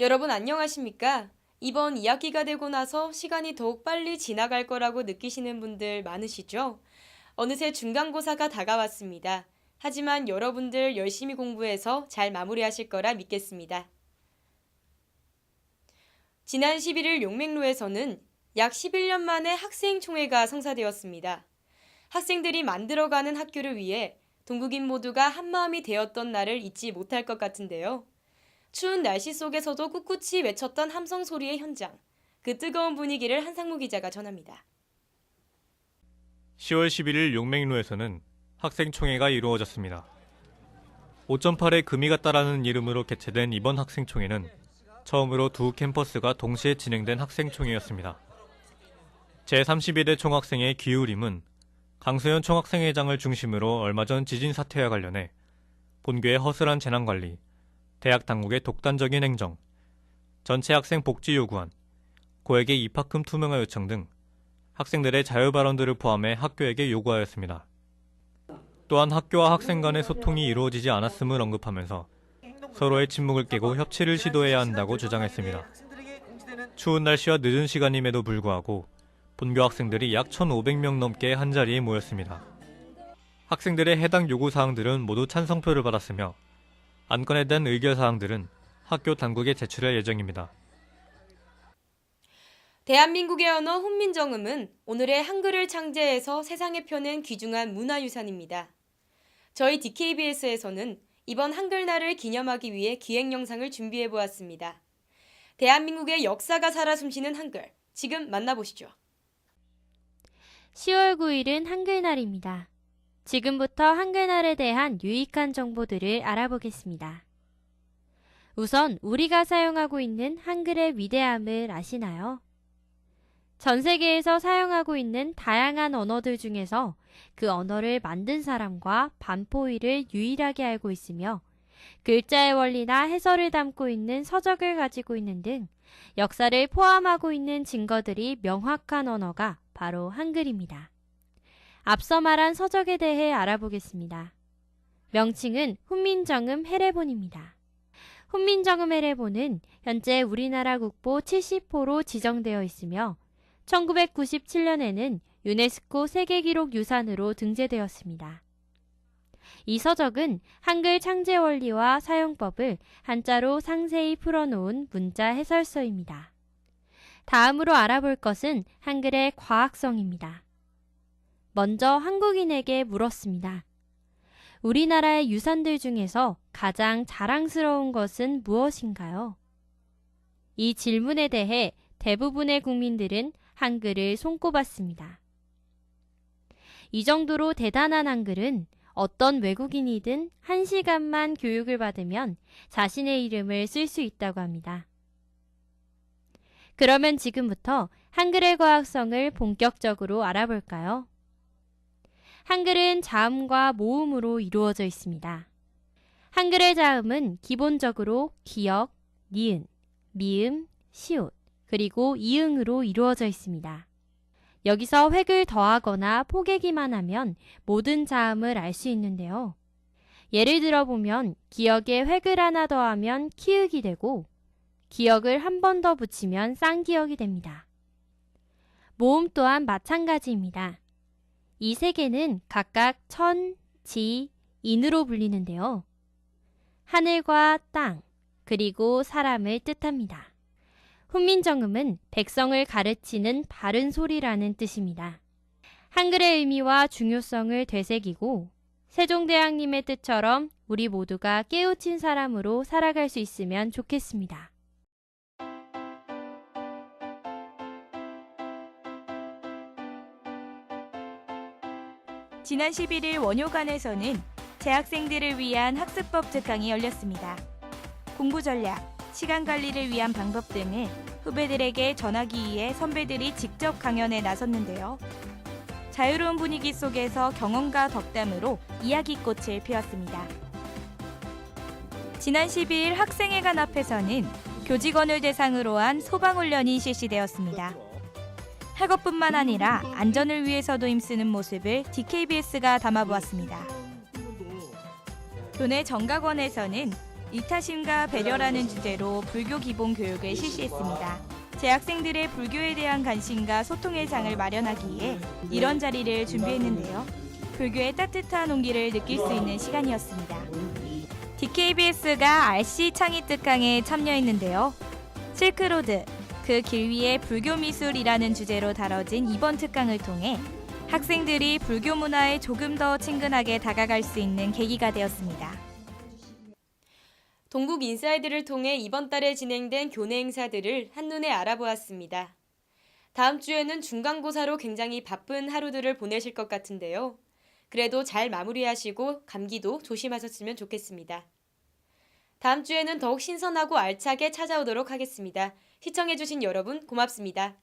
여러분 안녕하십니까? 이번 2학기가 되고 나서 시간이 더욱 빨리 지나갈 거라고 느끼시는 분들 많으시죠? 어느새 중간고사가 다가왔습니다. 하지만 여러분들 열심히 공부해서 잘 마무리하실 거라 믿겠습니다. 지난 11일 용맹로에서는 약 11년 만에 학생총회가 성사되었습니다. 학생들이 만들어가는 학교를 위해 동국인 모두가 한마음이 되었던 날을 잊지 못할 것 같은데요. 추운 날씨 속에서도 꿋꿋이 외쳤던 함성 소리의 현장. 그 뜨거운 분위기를 한상무 기자가 전합니다. 10월 11일 용맹로에서는 학생총회가 이루어졌습니다. 5.8의 금이 같다라는 이름으로 개최된 이번 학생총회는 처음으로 두 캠퍼스가 동시에 진행된 학생총회였습니다. 제31회 총학생의 기울임은 강소연 총학생회장을 중심으로 얼마 전 지진 사태와 관련해 본교의 허술한 재난관리, 대학 당국의 독단적인 행정, 전체 학생 복지 요구안, 고액의 입학금 투명화 요청 등 학생들의 자유 발언들을 포함해 학교에게 요구하였습니다. 또한 학교와 학생 간의 소통이 이루어지지 않았음을 언급하면서 서로의 침묵을 깨고 협치를 시도해야 한다고 주장했습니다. 추운 날씨와 늦은 시간임에도 불구하고 본교 학생들이 약 1,500명 넘게 한자리에 모였습니다. 학생들의 해당 요구 사항들은 모두 찬성표를 받았으며 안건에 대한 의결 사항들은 학교 당국에 제출할 예정입니다. 대한민국의 언어 훈민정음은 오늘의 한글을 창제해서 세상에 펴낸 귀중한 문화유산입니다. 저희 DKBS에서는 이번 한글날을 기념하기 위해 기획 영상을 준비해 보았습니다. 대한민국의 역사가 살아 숨쉬는 한글, 지금 만나보시죠. 10월 9일은 한글날입니다. 지금부터 한글날에 대한 유익한 정보들을 알아보겠습니다. 우선 우리가 사용하고 있는 한글의 위대함을 아시나요? 전 세계에서 사용하고 있는 다양한 언어들 중에서 그 언어를 만든 사람과 반포위를 유일하게 알고 있으며 글자의 원리나 해설을 담고 있는 서적을 가지고 있는 등 역사를 포함하고 있는 증거들이 명확한 언어가 바로 한글입니다. 앞서 말한 서적에 대해 알아보겠습니다. 명칭은 훈민정음 해례본입니다. 훈민정음 해례본은 현재 우리나라 국보 70호로 지정되어 있으며 1997년에는 유네스코 세계기록 유산으로 등재되었습니다. 이 서적은 한글 창제 원리와 사용법을 한자로 상세히 풀어놓은 문자 해설서입니다. 다음으로 알아볼 것은 한글의 과학성입니다. 먼저 한국인에게 물었습니다. 우리나라의 유산들 중에서 가장 자랑스러운 것은 무엇인가요? 이 질문에 대해 대부분의 국민들은 한글을 손꼽았습니다. 이 정도로 대단한 한글은 어떤 외국인이든 한 시간만 교육을 받으면 자신의 이름을 쓸 수 있다고 합니다. 그러면 지금부터 한글의 과학성을 본격적으로 알아볼까요? 한글은 자음과 모음으로 이루어져 있습니다. 한글의 자음은 기본적으로 기역, 니은, 미음, 시옷, 그리고 이응으로 이루어져 있습니다. 여기서 획을 더하거나 포개기만 하면 모든 자음을 알 수 있는데요. 예를 들어 보면 기역에 획을 하나 더하면 키읔이 되고 기역을 한 번 더 붙이면 쌍기역이 됩니다. 모음 또한 마찬가지입니다. 이 세 개는 각각 천, 지, 인으로 불리는데요. 하늘과 땅, 그리고 사람을 뜻합니다. 훈민정음은 백성을 가르치는 바른 소리라는 뜻입니다. 한글의 의미와 중요성을 되새기고 세종대왕님의 뜻처럼 우리 모두가 깨우친 사람으로 살아갈 수 있으면 좋겠습니다. 지난 11일 원효관에서는 재학생들을 위한 학습법 특강이 열렸습니다. 공부 전략, 시간 관리를 위한 방법 등을 후배들에게 전하기 위해 선배들이 직접 강연에 나섰는데요. 자유로운 분위기 속에서 경험과 덕담으로 이야기꽃을 피웠습니다. 지난 12일 학생회관 앞에서는 교직원을 대상으로 한 소방훈련이 실시되었습니다. 학업뿐만 아니라 안전을 위해서도 힘쓰는 모습을 DKBS가 담아보았습니다. 교내 정각원에서는 이타심과 배려라는 주제로 불교 기본 교육을 실시했습니다. 재학생들의 불교에 대한 관심과 소통의 장을 마련하기 위해 이런 자리를 준비했는데요. 불교의 따뜻한 온기를 느낄 수 있는 시간이었습니다. DKBS가 RC 창의 특강에 참여했는데요. 실크로드, 그 길 위의 불교 미술이라는 주제로 다뤄진 이번 특강을 통해 학생들이 불교 문화에 조금 더 친근하게 다가갈 수 있는 계기가 되었습니다. 동국 인사이드를 통해 이번 달에 진행된 교내 행사들을 한눈에 알아보았습니다. 다음 주에는 중간고사로 굉장히 바쁜 하루들을 보내실 것 같은데요. 그래도 잘 마무리하시고 감기도 조심하셨으면 좋겠습니다. 다음 주에는 더욱 신선하고 알차게 찾아오도록 하겠습니다. 시청해주신 여러분 고맙습니다.